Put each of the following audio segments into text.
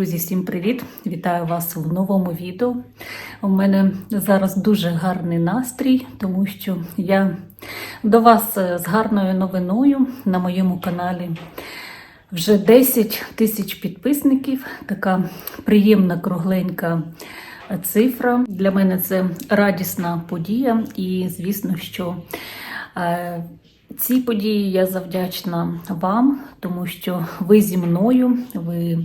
Друзі, всім привіт! Вітаю вас в новому відео. У мене зараз дуже гарний настрій, тому що я до вас з гарною новиною на моєму каналі. Вже 10 тисяч підписників. Така приємна кругленька цифра. Для мене це радісна подія, і звісно, що е, цій події я завдячна вам, тому що ви зі мною, ви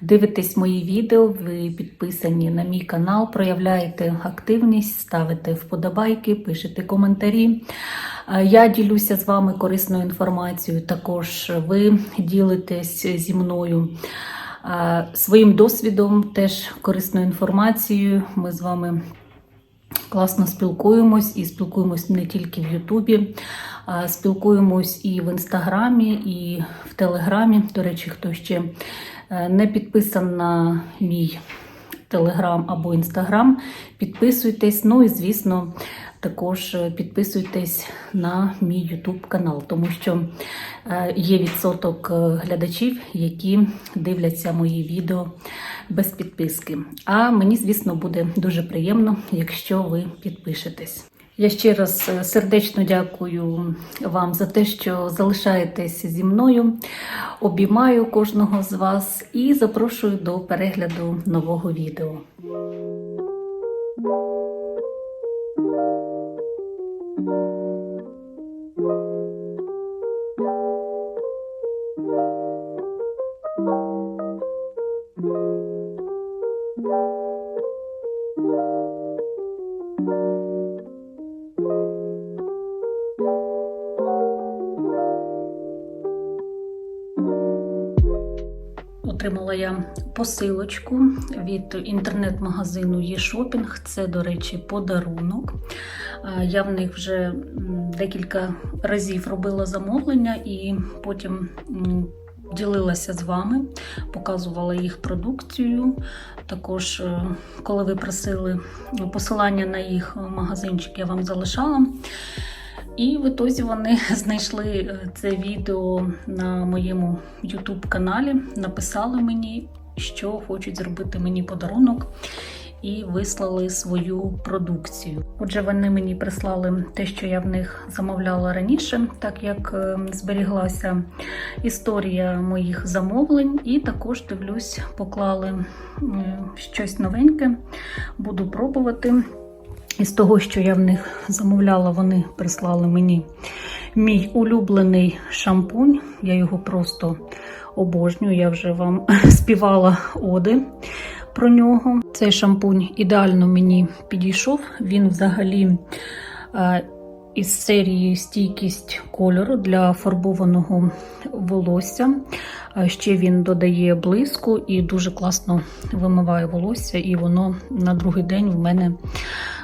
дивитесь мої відео, ви підписані на мій канал, проявляєте активність, ставите вподобайки, пишете коментарі. Е, Я ділюся з вами корисною інформацією. Також ви ділитесь зі мною е, своїм досвідом, теж корисною інформацією. Ми з вами класно спілкуємось і спілкуємось не тільки в Ютубі, а спілкуємось і в інстаграмі, і в Телеграмі. До речі, хто ще е, не підписан на мій Телеграм або Інстаграм, підписуйтесь. Ну і звісно, також е, підписуйтесь на мій Ютуб канал, тому що е, є відсоток е, глядачів, які дивляться мої відео без підписки. А мені, звісно, буде дуже приємно, якщо ви підпишетесь. Я ще раз е, сердечно дякую вам за те, що залишаєтеся зі мною. Обіймаю кожного з вас і запрошую до перегляду нового відео. Я посилочку від інтернет-магазину eShopping. Це, до речі, подарунок. Я в них вже декілька разів робила замовлення і потім ділилася з вами, показувала їх продукцію. Також, е, коли ви просили посилання на їх магазинчик, я вам залишала. І в ітозі вони знайшли е, це відео на моєму YouTube каналі, написали мені, що хочуть зробити мені подарунок, і вислали свою продукцію. Отже, вони мені прислали те, що я в них замовляла раніше, так як е, зберіглася історія моїх замовлень, і також дивлюсь, поклали щось новеньке, буду пробувати. Із того, що я в них замовляла, вони прислали мені мій улюблений шампунь. Я його просто обожнюю. Я вже вам співала оди про нього. Цей шампунь ідеально мені підійшов. Він взагалі е, із серії стійкість кольору для фарбованого волосся. Ще він додає блиску і дуже класно вимиває волосся, і воно на другий день в мене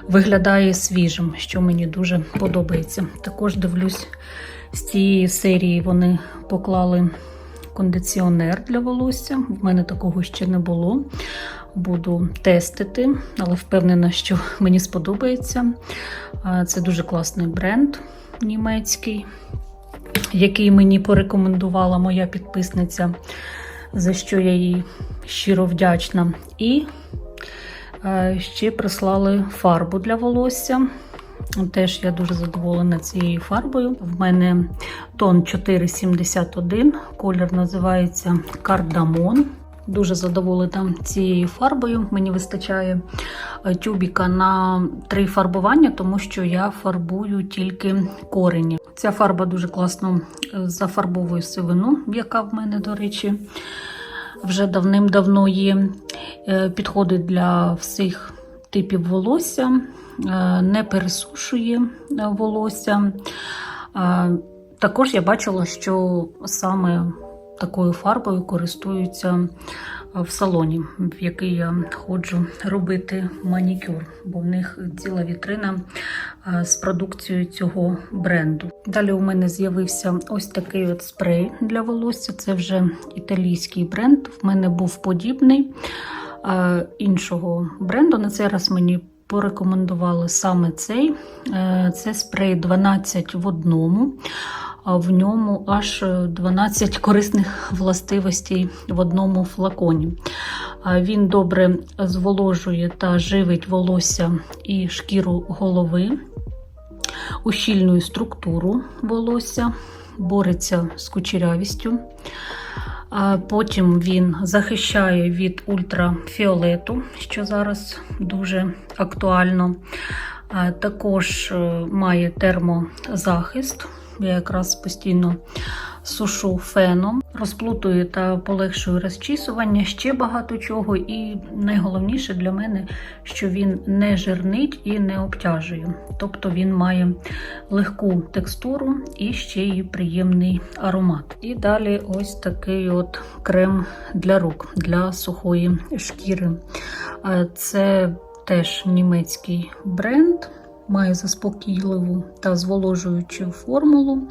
виглядає свіжим, що мені дуже подобається. Також дивлюсь, з цієї серії вони поклали кондиціонер для волосся. В мене такого ще не було. Буду тестити, але впевнена, що мені сподобається. Це дуже класний бренд німецький, який мені порекомендувала моя підписниця, за що я їй щиро вдячна. І ще прислали фарбу для волосся. Теж я дуже задоволена цією фарбою. В мене тон 471, колір називається кардамон. Дуже задоволена цією фарбою. Мені вистачає е, тюбіка на три фарбування, тому що я фарбую тільки корені. Ця фарба дуже класно е, зафарбовує сивину, яка в мене, до речі, вже давним-давно є. підходи Підходить для всіх типів волосся, е, не пересушує е, волосся. Е, Також я бачила, що саме такою фарбою користуються в салоні, в який я ходжу робити манікюр, бо в них ціла вітрина е, з продукцією цього бренду. Далі у мене з'явився ось такий от спрей для волосся. Це вже італійський бренд. В мене був подібний е, іншого бренду. На цей раз мені порекомендували саме цей. Е, Це спрей 12 в одному. В ньому аж 12 корисних властивостей в одному флаконі. Він добре зволожує та живить волосся і шкіру голови, ущільнює структуру волосся, бореться з кучерявістю. Потім він захищає від ультрафіолету, що зараз дуже актуально. Також е, має термозахист. Я якраз постійно сушу феном, розплутую та полегшую розчісування, ще багато чого. І найголовніше для мене, що він не жирнить і не обтяжує. Тобто він має легку текстуру і ще й приємний аромат. І далі ось такий от крем для рук для сухої шкіри. Це теж німецький бренд. Має заспокійливу та зволожуючу формулу,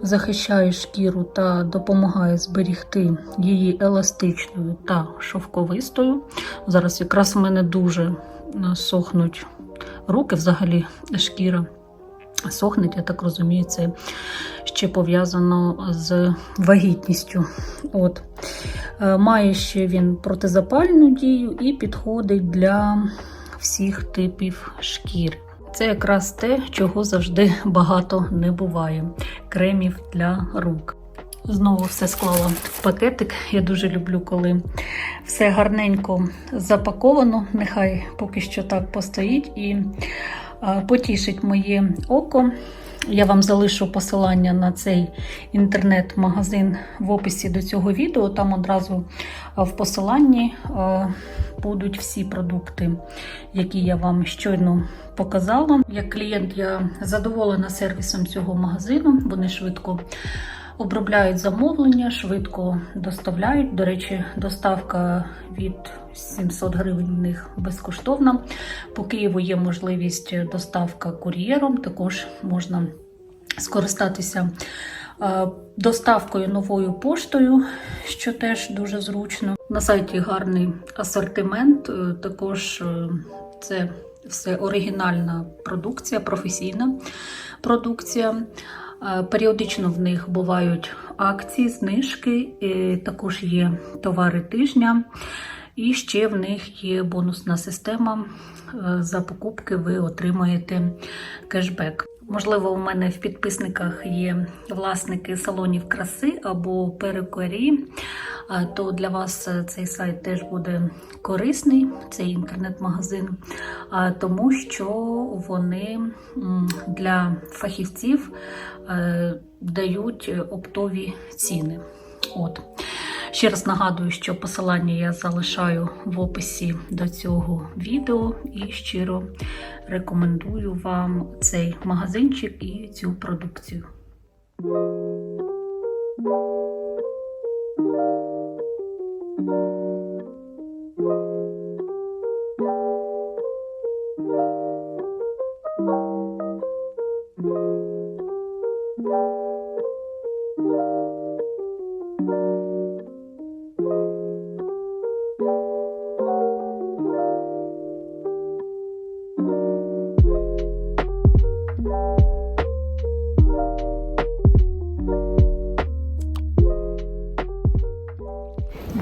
захищає шкіру та допомагає зберігти її еластичною та шовковистою. Зараз якраз в мене дуже е, сохнуть руки, взагалі шкіра сохнуть, я так розумію, це ще пов'язано з вагітністю. От. Е, Має ще він протизапальну дію і підходить для всіх типів шкір. Це якраз те, чого завжди багато не буває: кремів для рук. Знову все склала в пакетик. Я дуже люблю, коли все гарненько запаковано. Нехай поки що так постоїть і потішить моє око. Я вам залишу посилання на цей інтернет-магазин в описі до цього відео. Там одразу в посиланні будуть всі продукти, які я вам щойно показала. Як клієнт, я задоволена сервісом цього магазину. Вони швидко обробляють замовлення, швидко доставляють. До речі, доставка від 700 гривень в них безкоштовна. По Києву є можливість доставка кур'єром, також можна скористатися е, доставкою новою поштою, що теж дуже зручно. На сайті гарний асортимент, е, також е, це все оригінальна продукція, професійна продукція. Е, Періодично в них бувають акції, знижки, також є товари тижня, і ще в них є бонусна система. Е, За покупки ви отримаєте кешбек. Можливо, у мене в підписниках є власники салонів краси або перукарі, то для вас е, цей сайт теж буде корисний, цей інтернет-магазин, тому що вони для фахівців е, дають оптові ціни. От. Ще раз нагадую, що посилання я залишаю в описі до цього відео і щиро рекомендую вам цей магазинчик і цю продукцію.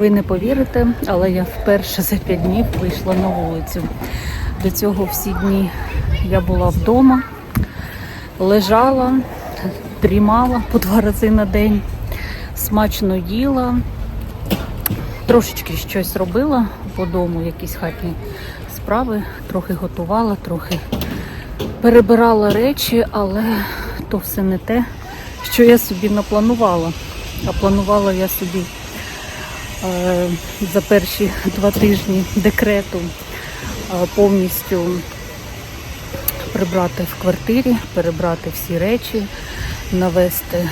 Ви не повірите, але я вперше за 5 днів вийшла на вулицю. До цього всі дні я була вдома, лежала, дрімала по два рази на день, смачно їла, трошечки щось робила по дому, якісь хатні справи, трохи готувала, трохи перебирала речі, але то все не те, що я собі напланувала. А планувала я собі за перші два тижні декрету е, повністю прибрати в квартирі, перебрати всі речі, навести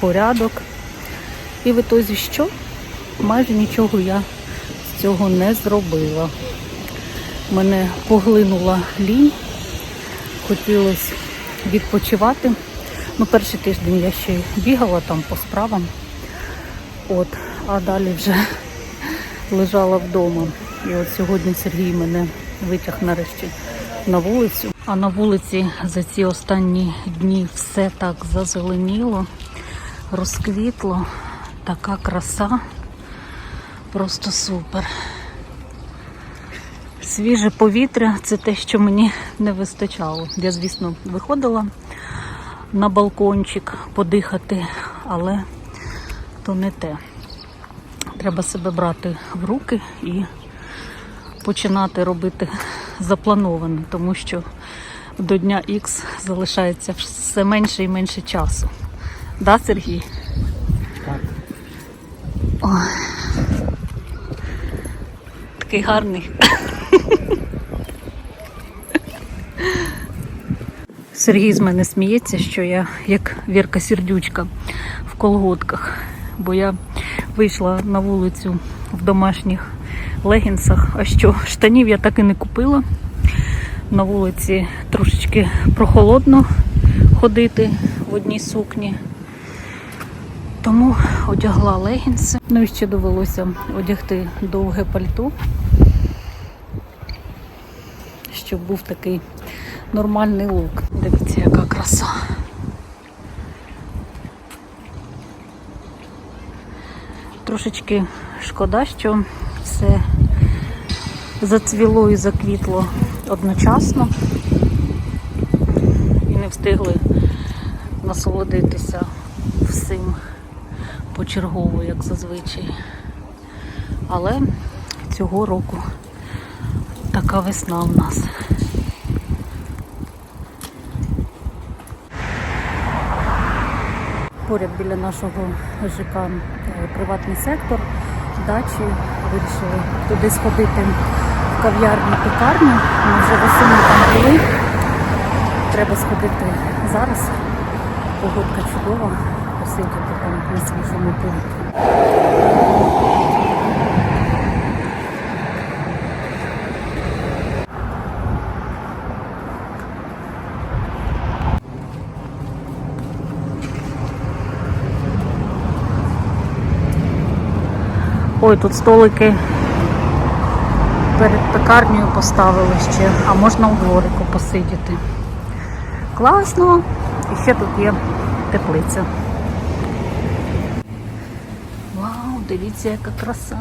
порядок. І в ітозі що? Майже нічого я з цього не зробила. Мене поглинула лінь, хотілося відпочивати. Ну, перший тиждень я ще бігала там по справам. От, а далі вже лежала вдома. І от сьогодні Сергій мене витяг нарешті на вулицю. А на вулиці за ці останні дні все так зазеленіло, розквітло. Така краса. Просто супер. Свіже повітря це те, що мені не вистачало. Я, звісно, виходила на балкончик подихати, але то не те. Треба себе брати в руки і починати робити заплановане, тому що до дня Х залишається все менше і менше часу. Да, Сергій? Так. Ой. Такий гарний. Сергій з мене сміється, що я як Вірка Сердючка в колготках, бо я вийшла на вулицю в домашніх легінсах, а що штанів я так і не купила. На вулиці трошечки прохолодно ходити в одній сукні. Тому одягла легінси. Ну і ще довелося одягти довге пальто, щоб був такий нормальний лук. Дивіться, яка краса. Трошечки шкода, що все зацвіло і заквітло одночасно і не встигли насолодитися всім почергово, як зазвичай. Але цього року така весна в нас. Поряд біля нашого ЖК е, приватний сектор, дачі. Вирішили туди сходити в кав'ярню пекарню. Ми вже восени там були. Треба сходити зараз. Погодка чудова, посидіти там на свіжому повітрі. Ой, тут столики перед пекарнею поставили ще, а можна у дворику посидіти. Класно. І ще тут є теплиця. Вау, дивіться, яка краса.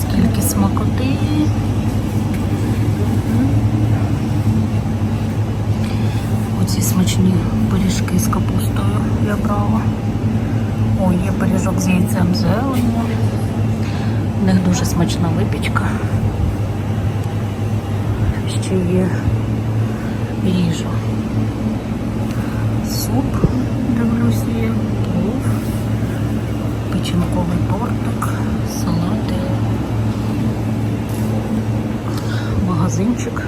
Скільки смакоти. Оці смачні пиріжки з капустою я брала. Є пиріжок з яйцем зеленню. У них дуже смачна випічка. Ще є їжа. Суп, дивлюсь, є, плов, печінковий тортик, салати, магазинчик,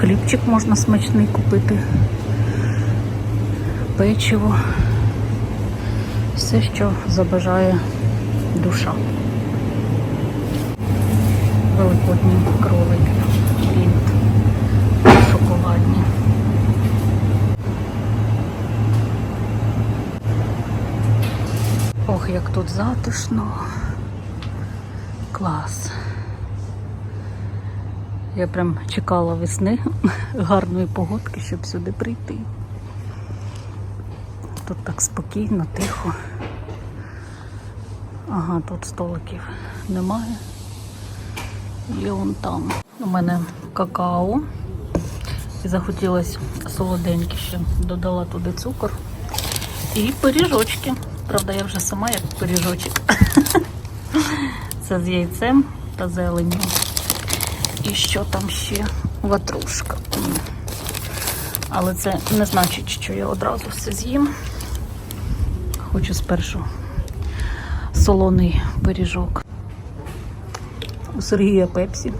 хлібчик можна смачний купити, печиво, все, що забажає душа. Великодні кролики, лінт, шоколадні. Ох, як тут затишно. Клас. Я прям чекала весни гарної погодки, щоб сюди прийти. Тут так спокійно, тихо. Ага, тут столиків немає. Є вон там. У мене какао. І захотілося солоденьке ще. Додала туди цукор. І пиріжочки. Правда, я вже сама як пиріжочок. Це з яйцем та зеленню. І що там ще? Ватрушка. Але це не значить, що я одразу все з'їм. Хочу спершу солоний пиріжок. У Сергія Пепсі.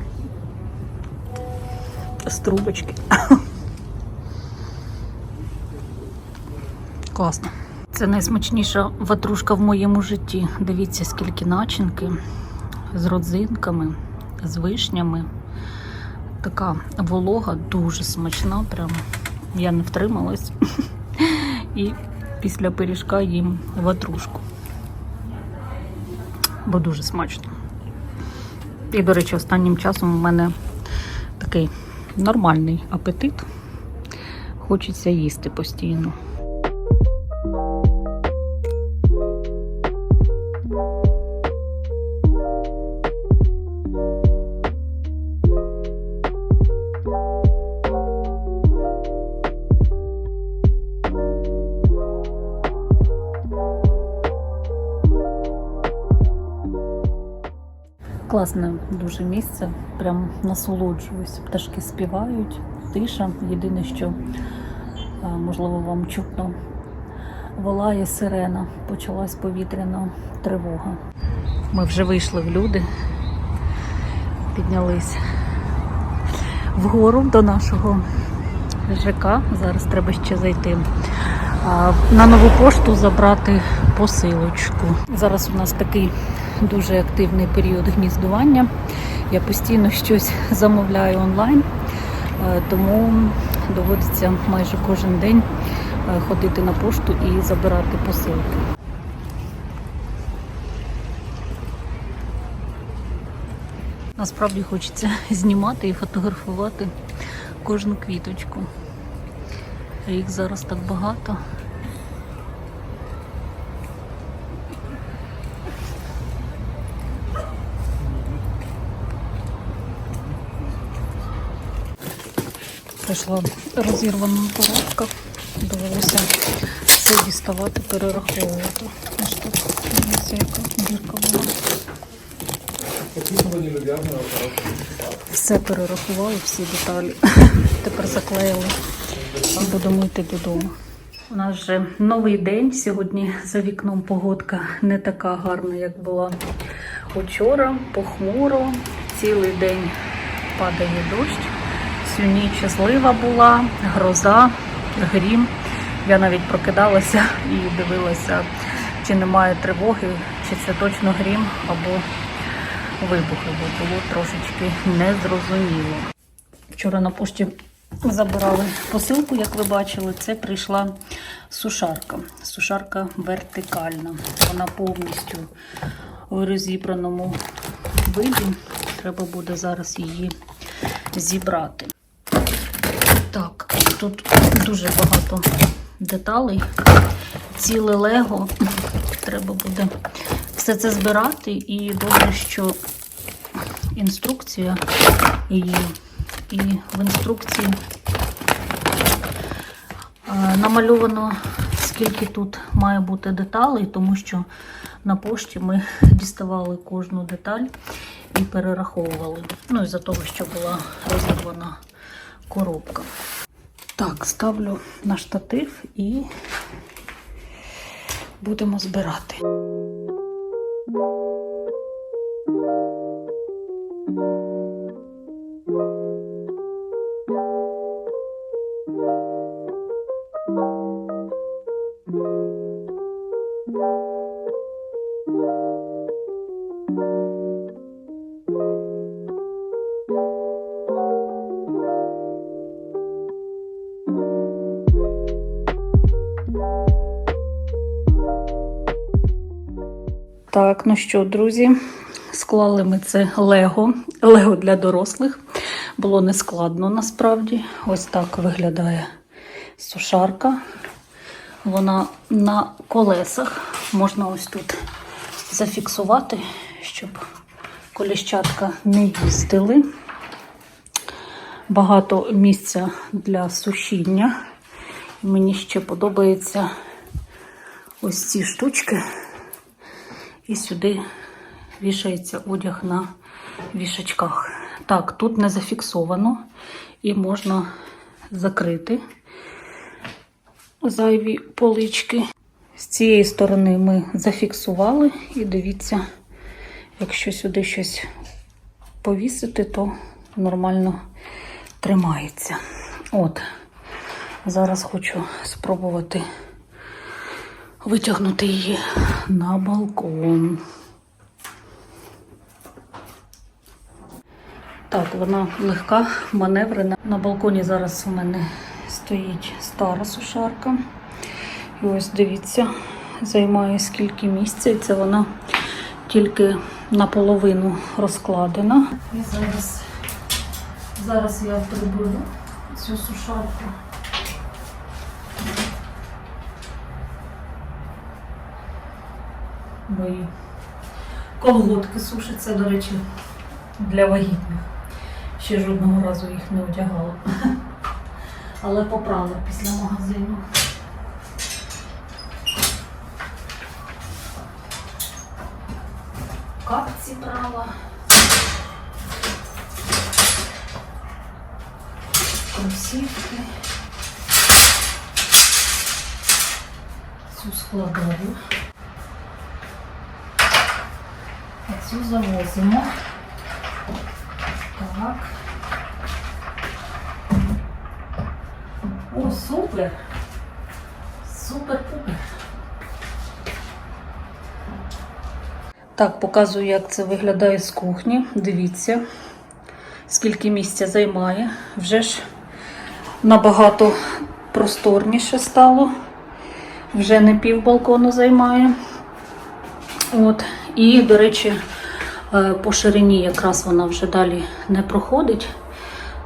З трубочки. Класно. Це найсмачніша ватрушка в моєму житті. Дивіться, скільки начинки з родзинками, з вишнями. Така волога, дуже смачна. Прям я не втрималась. І після пиріжка їм ватрушку. Бо дуже смачно. І, до речі, останнім часом у мене такий нормальний апетит. Хочеться їсти постійно. Класне дуже місце, прям насолоджуюсь. Пташки співають, тиша. Єдине, що можливо вам чутно волає сирена, почалась повітряна тривога. Ми вже вийшли в люди, піднялись вгору до нашого ЖК. Зараз треба ще зайти. На нову пошту забрати посилочку. Зараз у нас такий дуже активний період гніздування. Я постійно щось замовляю онлайн, е, тому доводиться майже кожен день е, ходити на пошту і забирати посилки. Насправді хочеться знімати і фотографувати кожну квіточку. Їх зараз так багато. Прийшла розірвана коробка. Довелося все діставати, перераховувати. Ось тут дивіться, яка дірка була. Все перерахували, всі деталі. Тепер заклеїли і будемо йти додому. У нас вже новий день. Сьогодні за вікном погодка не така гарна, як була учора. Похмуро. Цілий день падає дощ. Всю ніч щаслива була, гроза, грім. Я навіть прокидалася і дивилася, чи немає тривоги, чи це точно грім або вибухи, бо було трошечки незрозуміло. Вчора на пошті забирали посилку, як ви бачили, це прийшла сушарка. Сушарка вертикальна. Вона повністю в розібраному виді. Треба буде зараз її зібрати. Так, тут дуже багато деталей. Ціле лего. Треба буде все це збирати. І добре, що інструкція є. І в інструкції е, намальовано, скільки тут має бути деталей, тому що на пошті ми діставали кожну деталь і перераховували. Ну, із-за того, що була розірвана коробка. Так, ставлю на штатив і будемо збирати. Ну що, друзі, склали ми це Лего. Лего для дорослих. Було нескладно насправді. Ось так виглядає сушарка. Вона на колесах. Можна ось тут зафіксувати, щоб коліщатка не їздили. Багато місця для сушіння. Мені ще подобається ось ці штучки. І сюди вішається одяг на вішачках. Так, тут не зафіксовано і можна закрити зайві полички. З цієї сторони ми зафіксували, і дивіться, якщо сюди щось повісити, то нормально тримається. От, зараз хочу спробувати витягнути її на балкон. Так, вона легка, маневрена. На балконі зараз у мене стоїть стара сушарка. І ось дивіться, займає скільки місця. І це вона тільки наполовину розкладена. І зараз, зараз я приберу цю сушарку. Мої колготки сушаться, до речі, для вагітних. Ще жодного разу їх не одягала. Але попрала після магазину. Капці брала. Кросівки. Цю складову. А цю завозимо. Так. О, супер! Супер-пупер. Так, показую, як це виглядає з кухні. Дивіться, скільки місця займає. Вже ж набагато просторніше стало. Вже не пів балкону займає. От. І, до речі, по ширині якраз вона вже далі не проходить.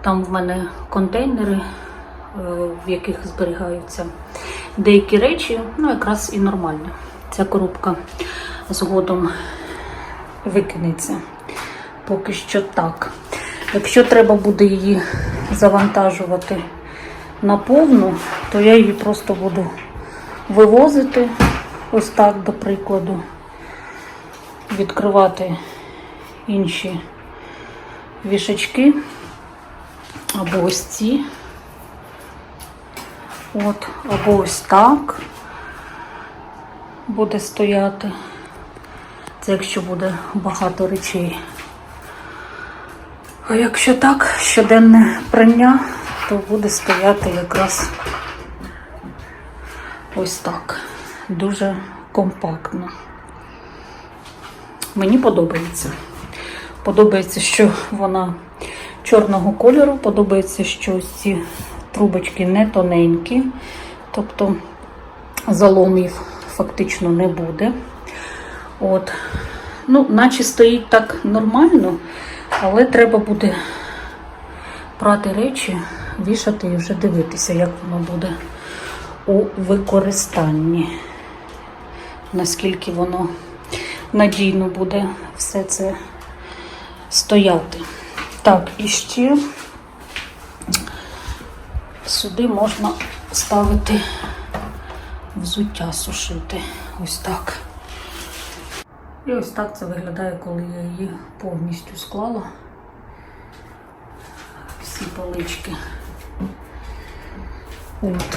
Там в мене контейнери, е, в яких зберігаються деякі речі, ну якраз і нормально. Ця коробка згодом викинеться. Поки що так. Якщо треба буде її завантажувати на повну, то я її просто буду вивозити, ось так, до прикладу, відкривати інші вішачки або ось ці. От, або ось так буде стояти. Це якщо буде багато речей. А якщо так, щоденне прання, то буде стояти якраз ось так. Дуже компактно. Мені подобається. Подобається, що вона чорного кольору, подобається, що ці трубочки не тоненькі, тобто заломів фактично не буде. От. Ну, наче стоїть так нормально, але треба буде прати речі, вішати і вже дивитися, як воно буде у використанні. Наскільки воно надійно буде все це стояти. Так, і ще сюди можна ставити взуття сушити. Ось так. І ось так це виглядає, коли я її повністю склала. Всі полички. От.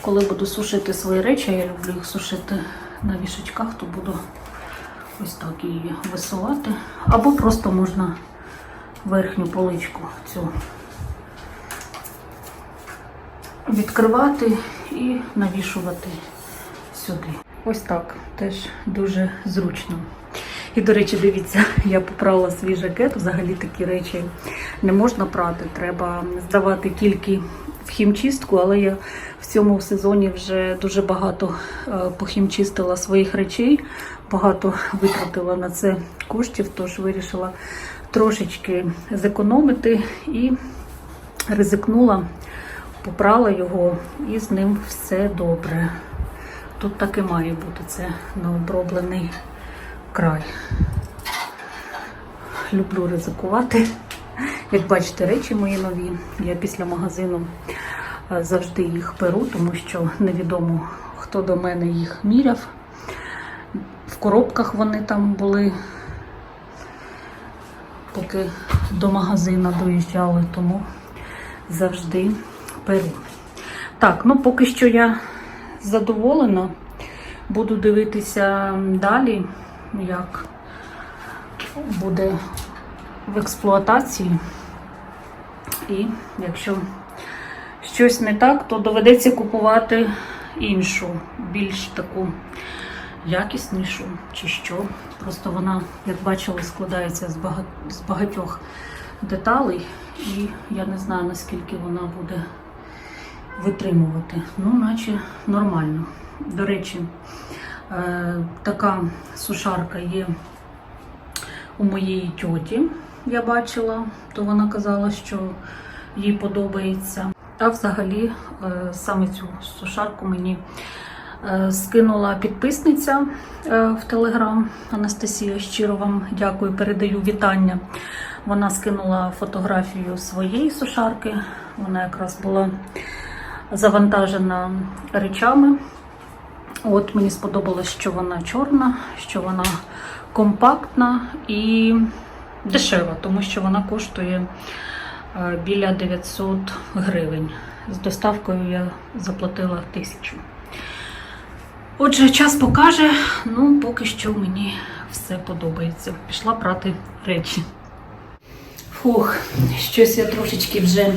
Коли буду сушити свої речі, я люблю їх сушити на вішачках, то буду ось так її висувати. Або просто можна верхню поличку цю відкривати і навішувати сюди. Ось так теж дуже зручно. І, до речі, дивіться, я попрала свій жакет. Взагалі такі речі не можна прати. Треба здавати тільки хімчистку, але я в цьому сезоні вже дуже багато е, похімчистила своїх речей, багато витратила на це коштів, тож вирішила трошечки зекономити і ризикнула, попрала його, і з ним все добре. Тут так і має бути це необроблений край. Люблю ризикувати. Як бачите, речі мої нові. Я після магазину е, завжди їх беру, тому що невідомо, хто до мене їх міряв. В коробках вони там були, поки до магазину доїжджали, тому завжди беру. Так, ну поки що я задоволена. Буду дивитися далі, як буде в експлуатації. І якщо щось не так, то доведеться купувати іншу, більш таку якіснішу чи що. Просто вона, як бачили, складається з багатьох деталей, і я не знаю, наскільки вона буде витримувати. Ну, наче нормально. До речі, е, така сушарка є у моєї тьоті. Я бачила, то вона казала, що їй подобається. А взагалі, е, саме цю сушарку мені е, скинула підписниця е, в Телеграм Анастасія. Щиро вам дякую, передаю вітання. Вона скинула фотографію своєї сушарки. Вона якраз була завантажена речами. От мені сподобалось, що вона чорна, що вона компактна і дешева, тому що вона коштує е, біля 900 гривень. З доставкою я заплатила тисячу. Отже, час покаже. Ну, поки що мені все подобається. Пішла брати речі. Фух, щось я трошечки вже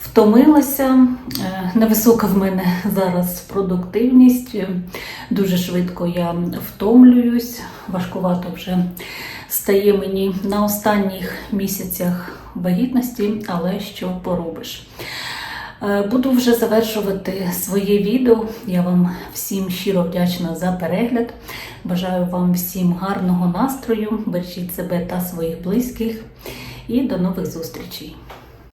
втомилася. Е, Невисока в мене зараз продуктивність. Е, Дуже швидко я втомлююсь. Важкувато вже стає мені на останніх місяцях вагітності, але що поробиш. Е, Буду вже завершувати своє відео. Я вам всім щиро вдячна за перегляд. Бажаю вам всім гарного настрою. Бережіть себе та своїх близьких. І до нових зустрічей!